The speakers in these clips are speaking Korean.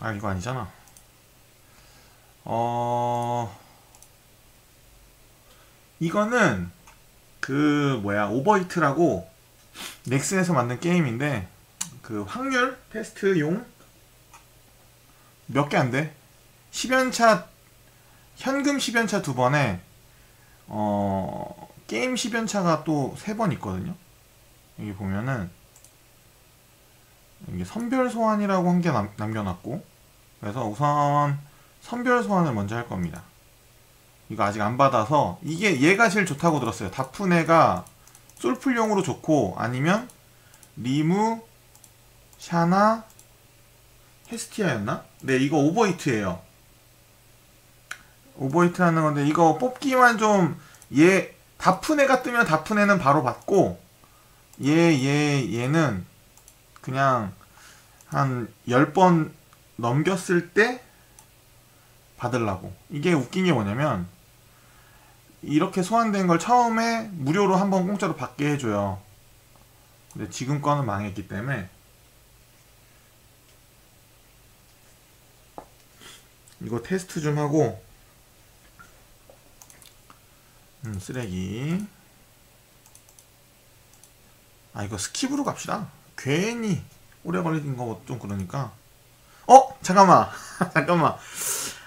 아 이거 아니잖아 어 이거는 그 뭐야 오버히트라고 넥슨에서 만든 게임인데 그 확률 테스트용 몇 개 안 돼. 10연차 현금 10연차 두 번에 어 게임 10연차가 또 세 번 있거든요. 여기 보면은 이게 선별 소환이라고 한 개 남겨놨고 그래서 우선 선별 소환을 먼저 할 겁니다. 이거 아직 안 받아서 이게 얘가 제일 좋다고 들었어요. 다프네가 솔플용으로 좋고 아니면 리무 샤나 헤스티아였나? 네 이거 오버히트예요. 오버히트 하는 건데 이거 뽑기만 좀 얘 다프네가 뜨면 다프네는 바로 받고 얘 얘, 얘는 그냥 한 10번 넘겼을 때 받으려고. 이게 웃긴 게 뭐냐면 이렇게 소환된 걸 처음에 무료로 한 번 공짜로 받게 해줘요. 근데 지금 거는 망했기 때문에 이거 테스트 좀 하고 음, 쓰레기. 아 이거 스킵으로 갑시다. 괜히 오래 걸리는 거 좀 그러니까. 어? 잠깐만. 잠깐만.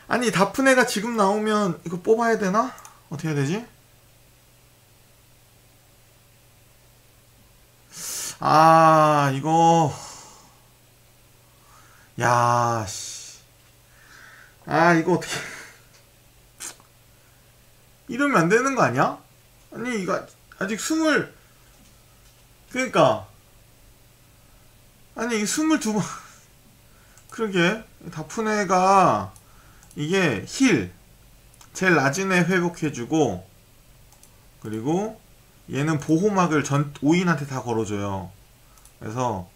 아니 다프네가 지금 나오면 이거 뽑아야 되나? 어떻게 해야 되지? 아 이거. 야 씨. 아 이거 어떻게. 이러면 안 되는 거 아니야? 아니 이거 아직 스물. 그러니까 아니 스물두 번. 그러게. 다프네가 이게 힐 제일 낮은 애 회복해주고 그리고 얘는 보호막을 전 5인한테 다 걸어줘요. 그래서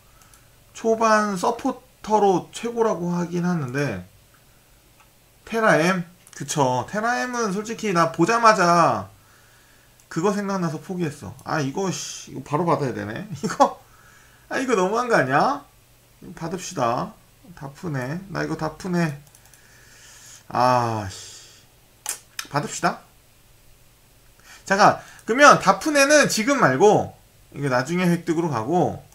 초반 서포터로 최고라고 하긴 하는데 테라엠? 그쵸. 테라엠은 솔직히 나 보자마자 그거 생각나서 포기했어. 아 이거 씨 이거 바로 받아야 되네. 이거 아 이거 너무한 거 아니야? 받읍시다. 다프네. 나 이거 다프네. 아 씨. 받읍시다. 잠깐 그러면 다프네는 지금 말고 이게 나중에 획득으로 가고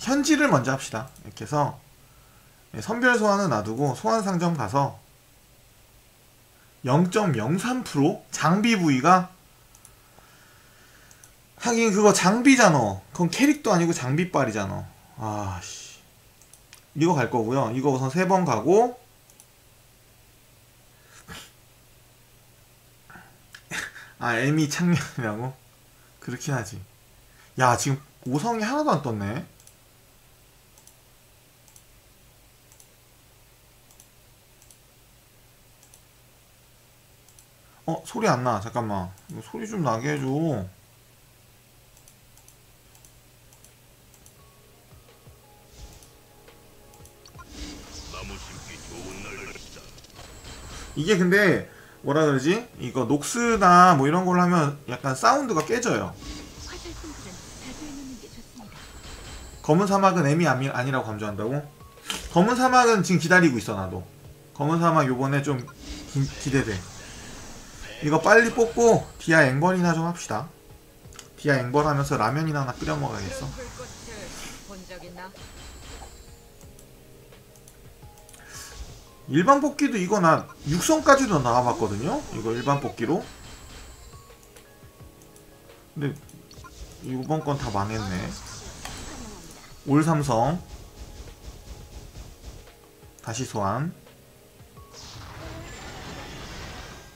현질을 먼저 합시다. 이렇게 해서 예, 선별 소환은 놔두고 소환 상점 가서 0.03% 장비 부위가 하긴 그거 장비잖아. 그건 캐릭도 아니고 장비빨이잖아. 아씨. 이거 갈 거고요. 이거 우선 세 번 가고 아 에미 창렬이라고? 그렇긴 하지. 야 지금 오성이 하나도 안 떴네. 어 소리 안 나. 잠깐만. 소리 좀 나게 해줘. 이게 근데 뭐라 그러지? 이거 녹스나 뭐 이런 걸로 하면 약간 사운드가 깨져요. 검은 사막은 M이 아니라고 강조한다고? 검은 사막은 지금 기다리고 있어 나도. 검은 사막 요번에 좀 기, 기대돼. 이거 빨리 뽑고 디아 앵벌이나 좀 합시다. 디아 앵벌 하면서 라면이나 하나 끓여 먹어야겠어. 일반 뽑기도 이거 나 육성까지도 나와봤거든요. 이거 일반 뽑기로. 근데 이번 건 다 망했네. 올 삼성 다시 소환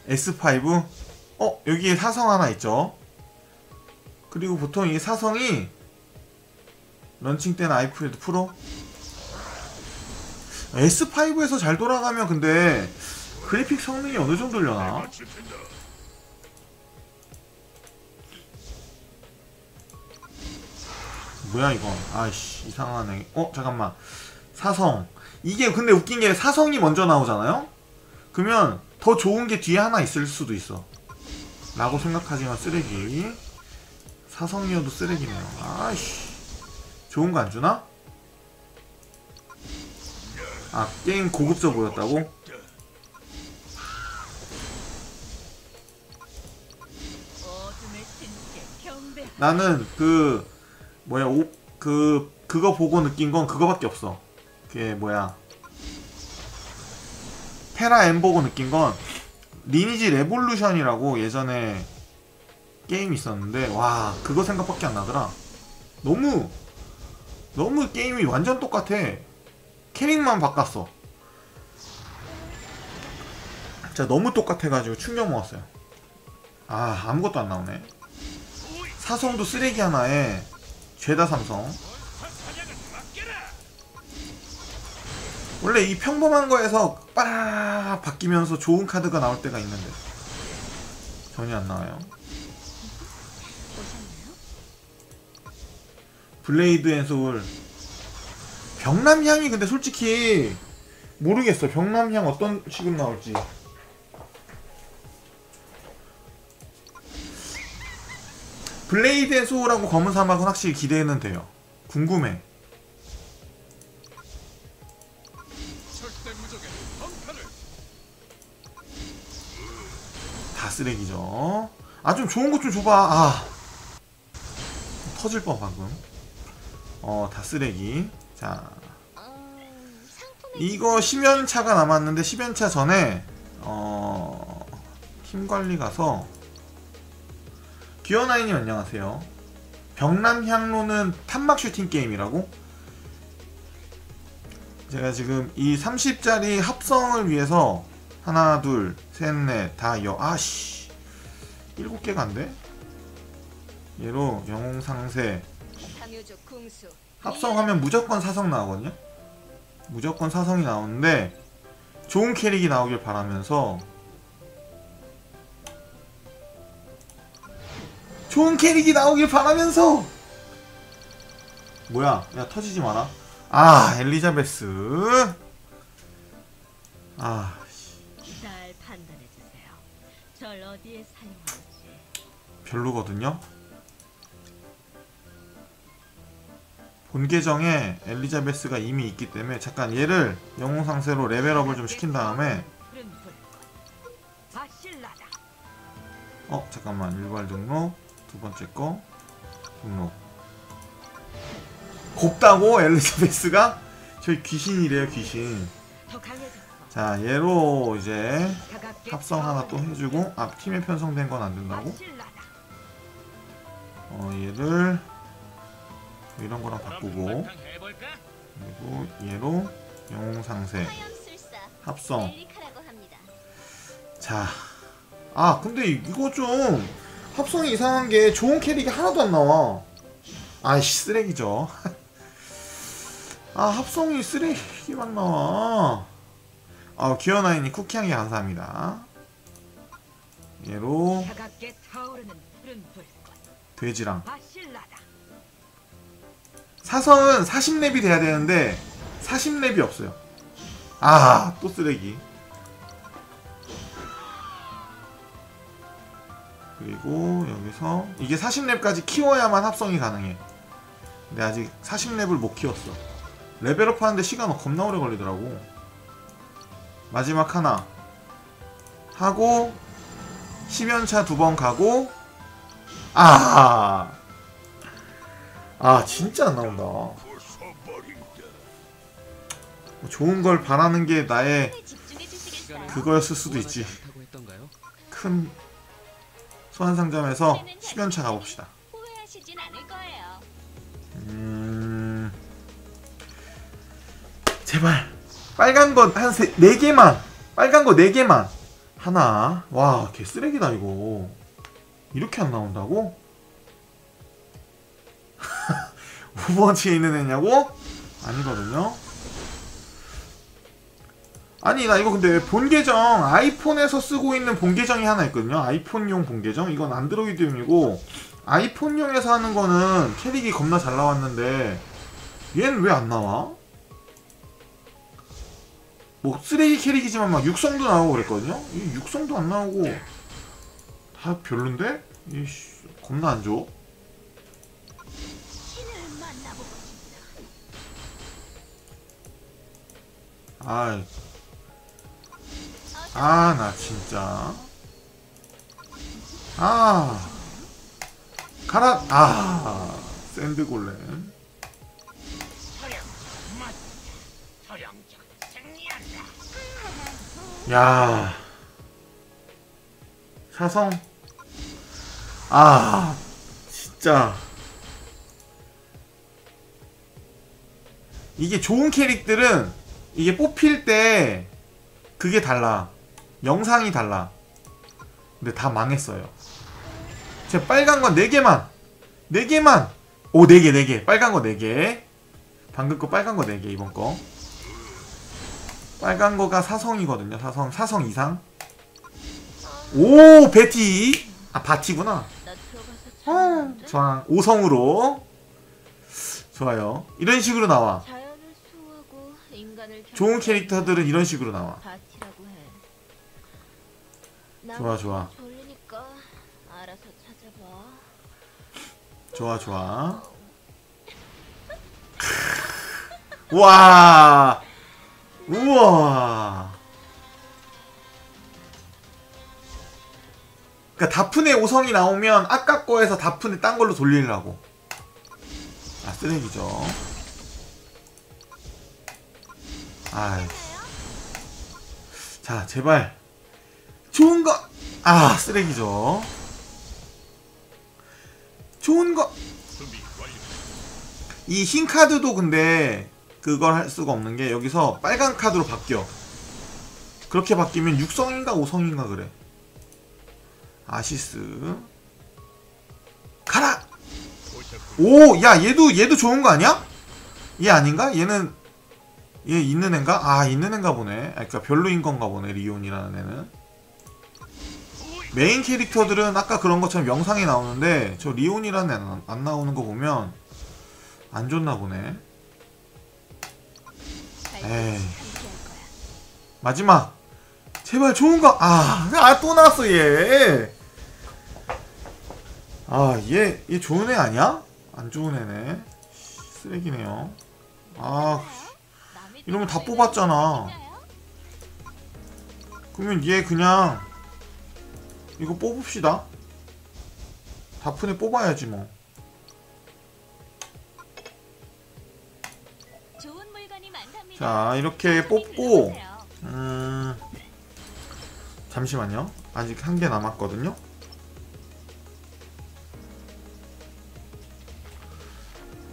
S5 어 여기에 사성 하나 있죠 그리고 보통 이 사성이 런칭 때는 아이프레드 프로 S5에서 잘 돌아가면 근데 그래픽 성능이 어느 정도려나? 뭐야 이거? 아이씨 이상하네. 어 잠깐만. 사성. 이게 근데 웃긴 게 사성이 먼저 나오잖아요? 그러면 더 좋은 게 뒤에 하나 있을 수도 있어. 라고 생각하지만 쓰레기. 사성이어도 쓰레기네요. 아이씨. 좋은 거 안 주나? 아아 게임 고급져 보였다고? 나는 그 뭐야 오, 그 그거 보고 느낀 건 그거밖에 없어. 그게 뭐야 테라 엠 보고 느낀 건 리니지 레볼루션이라고 예전에 게임 있었는데 와 그거 생각밖에 안 나더라. 너무 너무 게임이 완전 똑같아. 캐릭만 바꿨어. 진짜 너무 똑같아가지고 충격 먹었어요. 아 아무것도 안 나오네. 사성도 쓰레기 하나에 죄다 삼성. 원래 이 평범한 거에서 빠 바뀌면서 좋은 카드가 나올 때가 있는데 전혀 안 나와요. 블레이드 앤 소울 병남향이 근데 솔직히 모르겠어. 병남향 어떤 식으로 나올지. 블레이드 앤 소울하고 검은 사막은 확실히 기대는 돼요. 궁금해. 다 쓰레기죠. 아 좀 좋은 것 좀 줘봐. 아. 터질 뻔 방금. 어 다 쓰레기 자 어, 상품의 이거 10연차가 남았는데 10연차 전에 어... 팀 관리 가서 기어나인님 안녕하세요 병남향로는 탐막 슈팅 게임이라고? 제가 지금 이 30짜리 합성을 위해서 하나 둘셋넷다 여... 아씨 7개가 안 돼? 얘로 영웅상세. 합성하면 무조건 사성 나오거든요. 무조건 사성이 나오는데 좋은 캐릭이 나오길 바라면서 좋은 캐릭이 나오길 바라면서 뭐야? 야 터지지 마라. 아 엘리자베스. 아. 별로거든요. 본 계정에 엘리자베스가 이미 있기 때문에 잠깐 얘를 영웅 상세로 레벨업을 좀 시킨 다음에. 어 잠깐만 일괄 등록 두 번째 거 등록 곱다고 엘리자베스가 저희 귀신이래요 귀신. 자 얘로 이제 합성 하나 또 해주고 아 팀에 편성된 건 안 된다고 바실라다. 어 얘를 이런 거랑 바꾸고? 그리고 얘로 영웅 상세 화염술사 합성. 자, 아 근데 이- 이거 좀 합성이 이상한 게 좋은 캐릭이 하나도 안 나와. 아이씨 쓰레기죠. 아 합성이 쓰레기만 나와. 아 기어나인이 쿠키향기 감사합니다. 얘로. 돼지랑 바실라다. 사성은 40렙이 돼야 되는데 40렙이 없어요. 아 또 쓰레기. 그리고 여기서 이게 40렙까지 키워야만 합성이 가능해. 근데 아직 40렙을 못 키웠어. 레벨업 하는데 시간 겁나 오래 걸리더라고. 마지막 하나 하고 10연차 두 번 가고 아. 아, 진짜 안 나온다. 좋은 걸 바라는 게 나의? 그거였을 수도 있지. 큰 소환상점에서 10연차 가봅시다. 음... 제발 빨간 거 한 4개만 빨간 거 4개만 하나 와 개쓰레기다 이거 이렇게 안 나온다고? 오버워치에 있는 애냐고? 아니거든요 아니 나 이거 근데 본 계정 아이폰에서 쓰고 있는 본 계정이 하나 있거든요 아이폰용 본 계정 이건 안드로이드용이고 아이폰용에서 하는 거는 캐릭이 겁나 잘 나왔는데 얘는 왜 안 나와? 뭐 쓰레기 캐릭이지만 막 육성도 나오고 그랬거든요? 이 육성도 안 나오고 다 별론데? 이씨 겁나 안 줘. 신 아이. 아, 나 진짜. 아. 가라. 아. 샌드골렘. 야. 사성. 아. 진짜. 이게 좋은 캐릭들은 이게 뽑힐 때 그게 달라. 영상이 달라. 근데 다 망했어요. 제 빨간 건 4개만. 4개만. 오, 4개, 4개. 빨간 거 4개. 방금 거 빨간 거 4개, 이번 거. 빨간 거가 사성이거든요. 사성, 사성 이상. 오, 베티. 아, 바티구나. 어, 좋아. 5성으로. 좋아요. 이런 식으로 나와. 자연을 수호하고 인간을 좋은 캐릭터들은 이런 식으로 나와. 좋아, 좋아. 좋아, 좋아. 와. 우와. 그니까 다프네 5성이 나오면 아까 거에서 다프네 딴 걸로 돌리려고. 아, 쓰레기죠. 아이. 자, 제발. 좋은 거. 아, 쓰레기죠. 좋은 거. 이 흰 카드도 근데 그걸 할 수가 없는 게 여기서 빨간 카드로 바뀌어. 그렇게 바뀌면 6성인가 5성인가 그래. 아시스. 가라! 오! 야, 얘도, 얘도 좋은 거 아니야? 얘 아닌가? 얘는, 얘 있는 애인가? 아, 있는 애인가 보네. 아, 그니까 별로인 건가 보네, 리온이라는 애는. 메인 캐릭터들은 아까 그런 것처럼 영상에 나오는데, 저 리온이라는 애는 안- 안 나오는 거 보면, 안 좋나 보네. 에이. 마지막! 제발 좋은 거! 아, 아, 또 나왔어, 얘! 아, 얘, 얘 좋은 애 아니야? 안 좋은 애네. 쓰레기네요. 아, 이러면 다 뽑았잖아. 그러면 얘 그냥 이거 뽑읍시다. 다프네 뽑아야지 뭐. 자, 이렇게 뽑고. 음 잠시만요. 아직 한 개 남았거든요.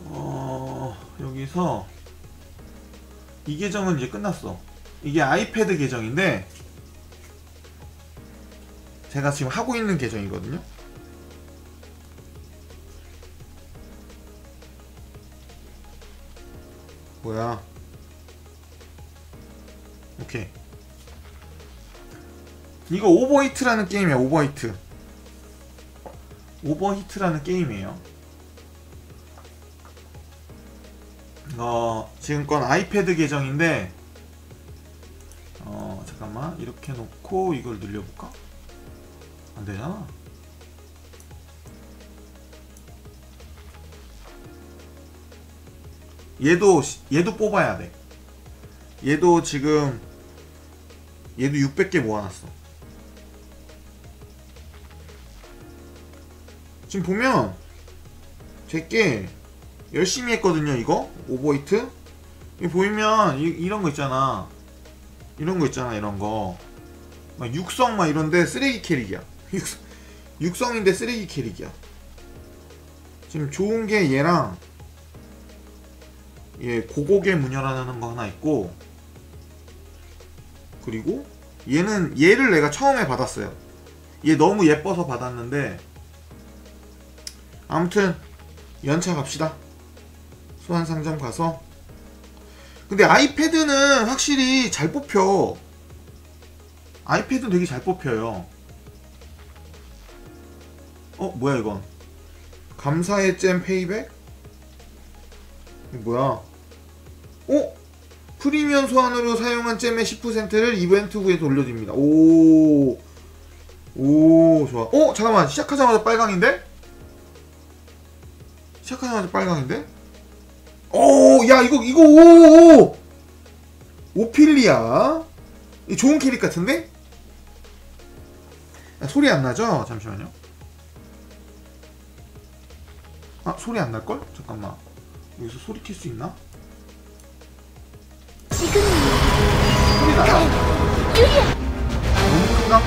어 여기서 이 계정은 이제 끝났어. 이게 아이패드 계정인데 제가 지금 하고 있는 계정이거든요. 뭐야? 오케이. 이거 오버히트라는 게임이야, 오버히트. 오버히트라는 게임이에요. 어, 지금 건 아이패드 계정인데, 어, 잠깐만. 이렇게 놓고 이걸 늘려볼까? 안 되잖아. 얘도, 얘도 뽑아야 돼. 얘도 지금 얘도 600개 모아놨어. 지금 보면 제게 열심히 했거든요. 이거 오버히트. 이 보이면 이, 런거 있잖아. 이런 거 있잖아. 이런 거. 막 육성 막 이런데 쓰레기 캐릭이야. 육, 육성인데 쓰레기 캐릭이야. 지금 좋은 게 얘랑 얘 고고개 문열하는 거 하나 있고 그리고 얘는 얘를 내가 처음에 받았어요. 얘 너무 예뻐서 받았는데 아무튼 연차 갑시다. 소환 상점 가서 근데 아이패드는 확실히 잘 뽑혀. 아이패드는 되게 잘 뽑혀요. 어 뭐야 이건? 감사의 잼 페이백? 뭐야? 어? 프리미엄 소환으로 사용한 잼의 10%를 이벤트 후에 돌려드립니다. 오, 오, 좋아. 어, 잠깐만. 시작하자마자 빨강인데? 시작하자마자 빨강인데? 오, 야, 이거, 이거, 오, 오, 오피리아 이 좋은 캐릭 같은데? 아, 소리 안 나죠? 잠시만요 아 소리 안 날걸? 잠깐만 여기서 소리 킬 수 있나? 지금 소리 나요? 유리야. 너무 큰가?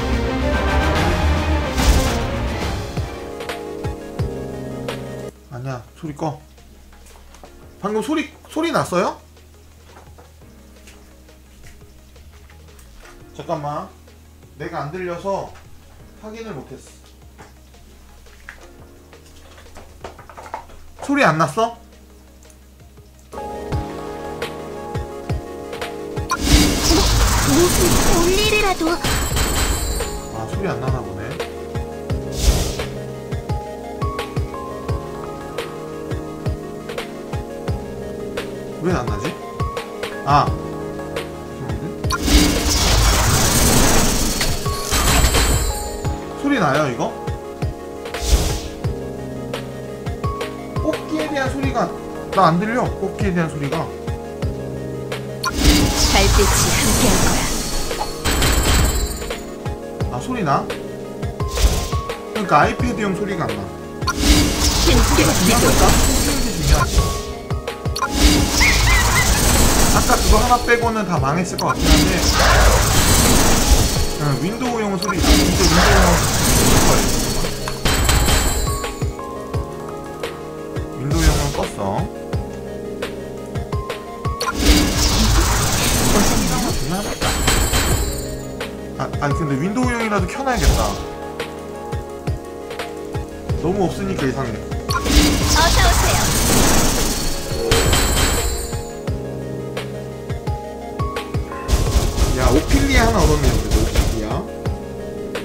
아니야 소리 꺼 방금 소리 소리 났어요? 잠깐만 내가 안 들려서 확인을 못했어 소리 안 났어? 무슨 볼일이라도 아 소리 안 나나 보네 왜 안 나지? 아? 소리 나요 이거? 뽑기에 대한 소리가 나 안 들려 뽑기에 대한 소리가 달빛이 함께할 거야. 아 소리 나? 그러니까 아이패드용 소리가 안 나. 힘쓰게 중요하니까 게 중요하지. 아까 그거 하나 빼고는 다 망했을 것 같긴 한데 응, 윈도우용 소리 나. 진짜 윈도우용 윈도우용은 껐어. 아, 아니 근데 윈도우용이라도 켜놔야겠다. 너무 없으니까 이상해. 어서 오세요. 하나 얻었네 그래도 오피리아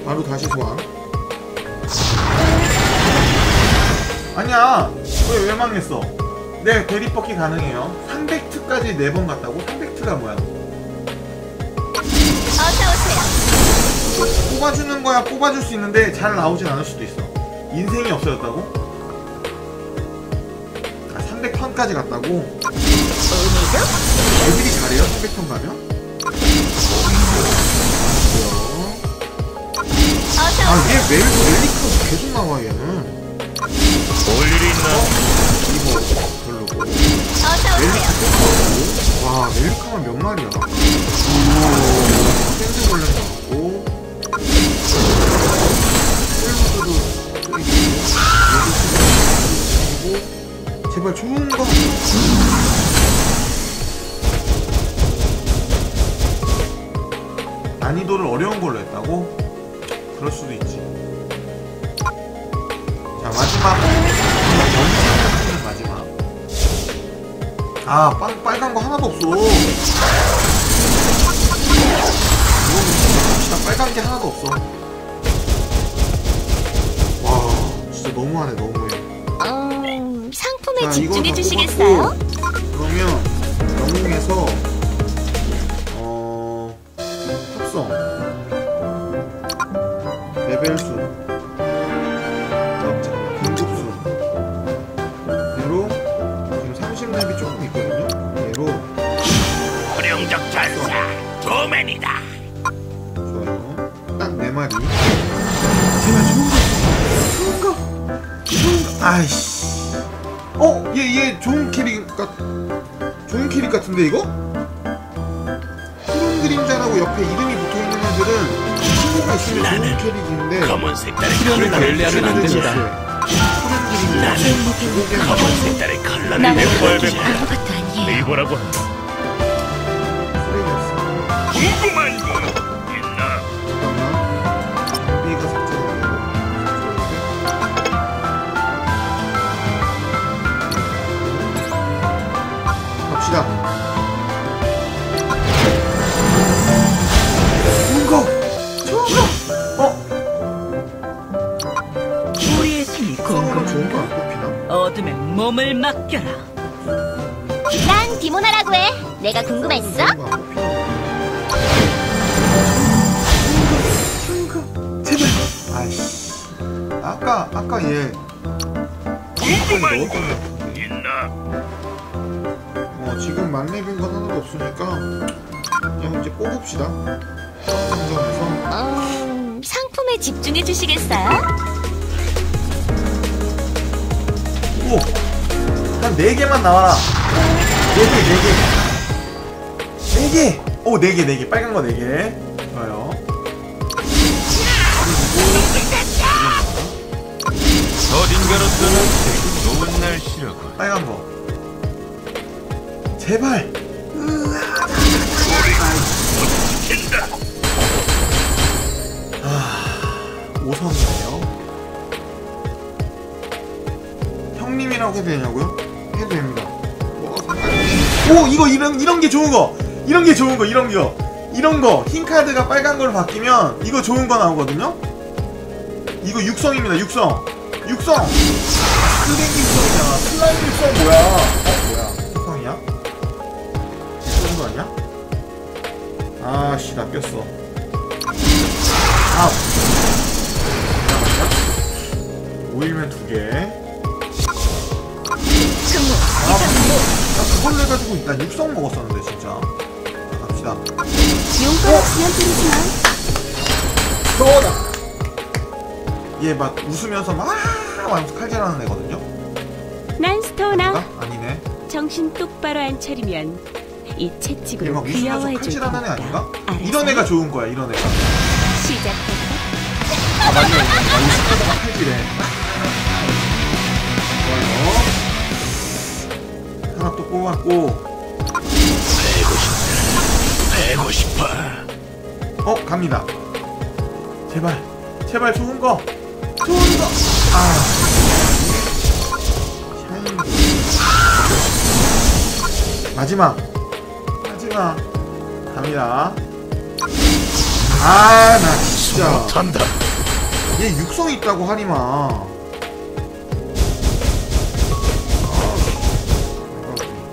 바로 다시 소환 아니야 왜 왜 망했어 네 대리뻗기 가능해요 300트까지 4번 갔다고? 300트가 뭐야 어서 오세요. 뽑아주는 거야 뽑아줄 수 있는데 잘 나오진 않을 수도 있어 인생이 없어졌다고? 아 300턴까지 갔다고? 애들이 잘해요 300턴 가면? 아 오세요. 얘 멜, 멜리카 계속 나와 얘는. 볼 일이 있나? 이거 별로고. 나오고. 와 멜리카만 몇 마리야? 샌드볼렘 나오고. 셀프도 그리고 제발 좋은 거 난이도를 어려운 걸로 했다고? 그럴 수도 있지. 자 마지막. 영상 마지막. 아 빨, 빨간 거 하나도 없어. 진짜 빨간 게 하나도 없어. 와 진짜 너무하네 너무해. 음, 상품에 자, 집중해 다 주시겠어요? 그러면 영웅에서 어? 얘, 얘 좋은 캐릭 같 좋은 캐릭 같은데 이거? 푸른 그림자라고 옆에 이름이 붙어있는 애들은 친구가 있으면 좋은 나는 캐릭인데 검은 색깔의 수련을 컬러를 벨레하면 안 주는 됩니다. 푸른 그림자 검은 색깔의 컬러를 나는 내보여주지. 아무것도 아니에요. 이거라고 궁금한 어둠에 몸을 맡겨라. 난 디모나라고 해. 내가 궁금했어? 제발! 아이씨 아까 아까 얘 궁금한 거 있나? 어, 지금 만렙인 건 하나도 없으니까 그냥 이제 뽑읍시다. 상점에서. 음, 상품에 집중해 주시겠어요? 오! 한 4개만 나와라. 4개, 4개. 4개! 오, 4개, 4개. 빨간 거 4개. 좋아요. 어딘가로 떠나기 좋은 날씨라고. 빨간 거. 제발! 아, 5성 형님이라고 해도 되냐고요? 해도 됩니다. 오, 이거 이런 이런 게 좋은 거. 이런 게 좋은 거. 이런 거. 이런 거. 흰 카드가 빨간 걸로 바뀌면 이거 좋은 거 나오거든요. 이거 육성입니다. 육성. 육성. 쓰레기 육성이잖아. 슬라임 육성 뭐야? 어, 뭐야? 육성이야? 육성인 거 아니야? 아씨, 나 꼈어. 아. 잠깐만요. 오일면 두 개. 아, 나 그걸로 해가지고 난 육성 먹었었는데 진짜. 자, 갑시다. 없으면 드리지만. 너다. 얘막 웃으면서 막 하면서 칼질하는 애거든요. 난 스토나 아? 아니네. 정신 똑바로 안 차리면 이 채찍으로 웃으면서 귀여워해 줄 칼질하는 애 거니까 아닌가? 알아서 이런 애가 좋은 거야. 이런 애가. 시작할까? 아 맞네. 막웃 마지막 마지막 갑니다 아 나 진짜 못한다. 얘 육성 있다고 하니마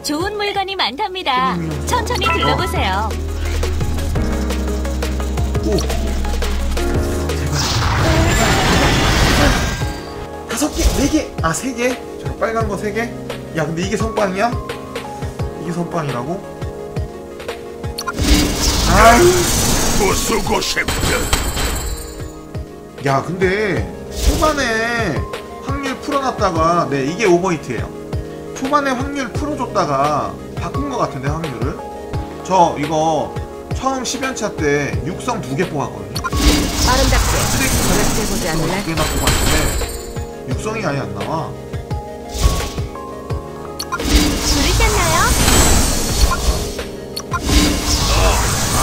좋은 물건이 많답니다. 음. 천천히 둘러보세요. 오 제발 다섯 개, 네 개, 아 세 개. 저 빨간 거 세 개. 야 근데 이게 선빵이야? 이게 선빵이라고? 아이, 부수고 싶다. 야 근데 초반에 확률 풀어놨다가 네 이게 오버히트예요. 초반에 확률 풀어줬다가 바꾼 것 같은데 확률을. 저 이거 처음 10연차 때 육성 두 개 뽑았거든요. 아름답게 쓰레기 해보지 않을래? 두 개나 뽑았는데 육성이 아예 안 나와. 부르셨나요?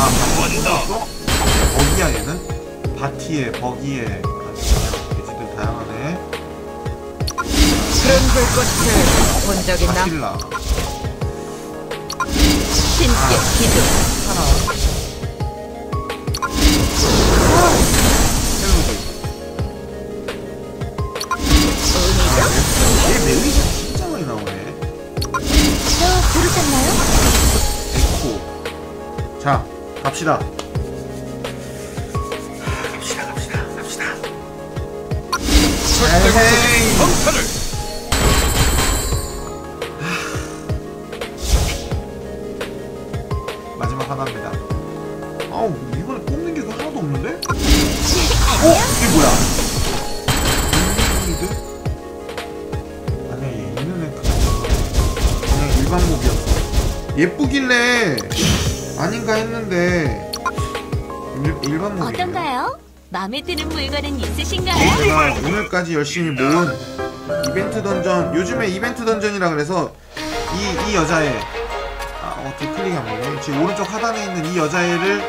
아, 한번 더. 버기야 얘는? 바티에, 버기에 돼지들 다양하네. 푸른 불꽃을 본적 있나? 바실라 신께 하나. 진짜 많이 나오네. 저 부르셨나요? 에코. 자, 갑시다. 갑시다, 갑시다, 갑시다. 에헤이. 성탄을 마지막 하나입니다. 아우 이번에 뽑는 게 하나도 없는데? 어? 이게 뭐야? 인디드? 아니야 얘 있는 애 그냥 일반 몹이었어. 예쁘길래 했는데 일, 일반 몹이 어떤가요? 마음에 드는 물건은 있으신가요? 제가 오늘까지 열심히 모은 이벤트 던전 요즘에 이벤트 던전이라 그래서 이, 이 여자애 아 어떻게 클릭이 안 되네. 지금 오른쪽 하단에 있는 이 여자애를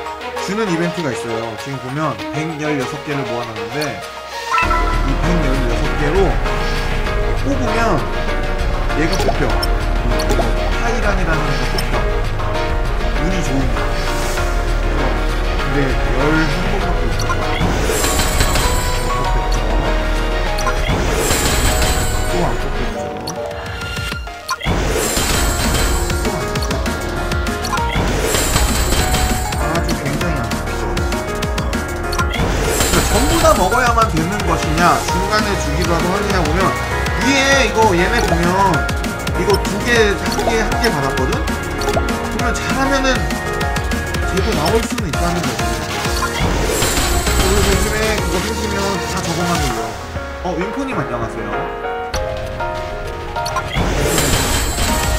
주는 이벤트가 있어요. 지금 보면 116개를 모아놨는데 이 116개로 뽑으면 얘가 뽑혀. 이 하이란이라는 애가 뽑혀. 운이 좋은 거 근데 11번밖에 없어 또안 뽑혔죠. 아주 굉장히 안. 그러니까 전부 다 먹어야만 되는 것이냐, 중간에 주기라도 하느냐 보면, 위에 이거 얘네 보면, 이거 두 개, 한 개, 한 개 받았거든? 그러면 잘하면은, 걔도 나올 수는 있다는 거지. 그리고 요즘에 그거 생기면 다 눌러. 어, 윙코님 안녕하세요.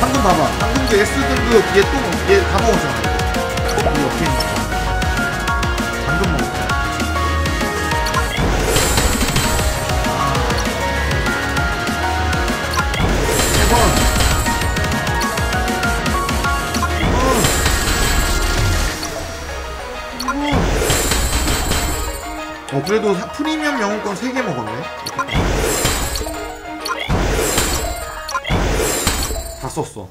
방금 봐봐. 방금 그 S 등급 얘 또, 얘 다 먹었잖아. 이 옆에 있는 거. 어 그래도 사- 프리미엄 영웅권 3개 먹었네. 다 썼어.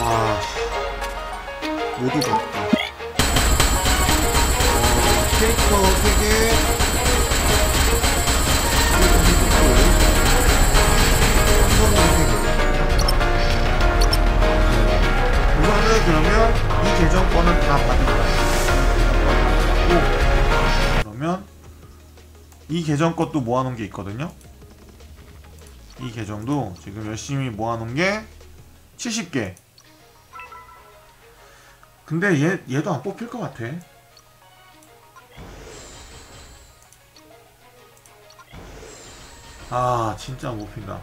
와 모두 다. 어, 캐릭터 3개. 우선은 그러면 이 계정권은 다 받은 거야 이 계정 것도 모아놓은 게 있거든요. 이 계정도 지금 열심히 모아놓은 게 70개. 근데 얘 얘도 안 뽑힐 것 같아. 아 진짜 못 핀다.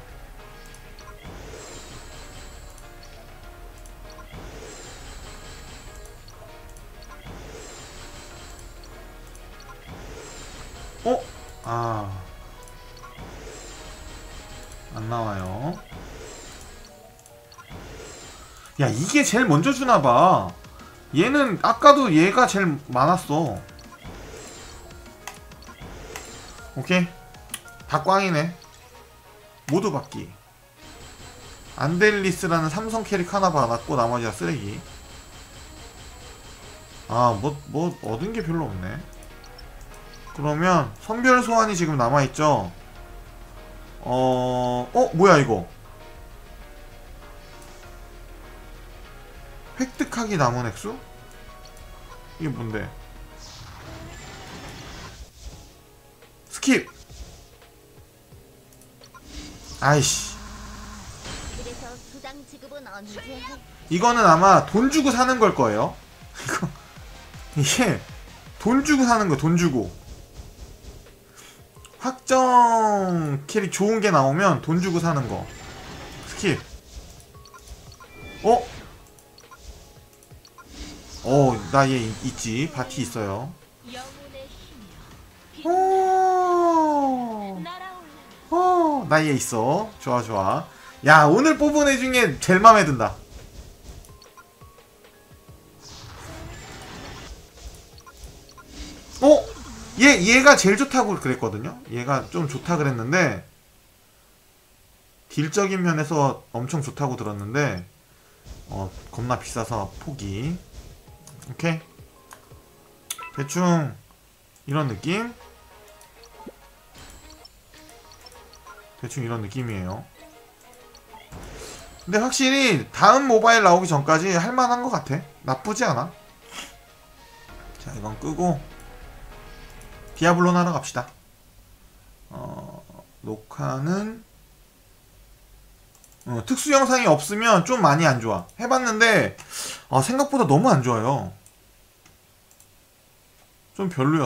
아. 안 나와요. 야, 이게 제일 먼저 주나봐. 얘는, 아까도 얘가 제일 많았어. 오케이. 다 꽝이네. 모두 받기. 안델리스라는 삼성 캐릭 하나 받았고, 나머지가 쓰레기. 아, 뭐, 뭐, 얻은 게 별로 없네. 그러면 선별 소환이 지금 남아있죠? 어... 어? 뭐야 이거? 획득하기 남은 액수? 이게 뭔데? 스킵! 아이씨? 이거는 아마 돈 주고 사는 걸 거예요 이거 이게 돈 주고 사는 거 돈 주고 확정 캐릭 좋은 게 나오면 돈 주고 사는 거 스킵 어? 어, 나 얘 있지. 바티 있어요. 힘이여 어, 어, 나 얘 있어. 좋아, 좋아. 야, 오늘 뽑은 애 중에 제일 마음에 든다. 어? 얘, 얘가 제일 좋다고 그랬거든요? 얘가 좀 좋다 그랬는데, 딜적인 면에서 엄청 좋다고 들었는데, 어, 겁나 비싸서 포기. 오케이. 대충, 이런 느낌? 대충 이런 느낌이에요. 근데 확실히 다음 모바일 나오기 전까지 할만한 것 같아. 나쁘지 않아. 자, 이건 끄고 디아블로 하러 갑시다. 어, 녹화는 어, 특수 영상이 없으면 좀 많이 안 좋아. 해봤는데 아, 생각보다 너무 안 좋아요. 좀 별로야.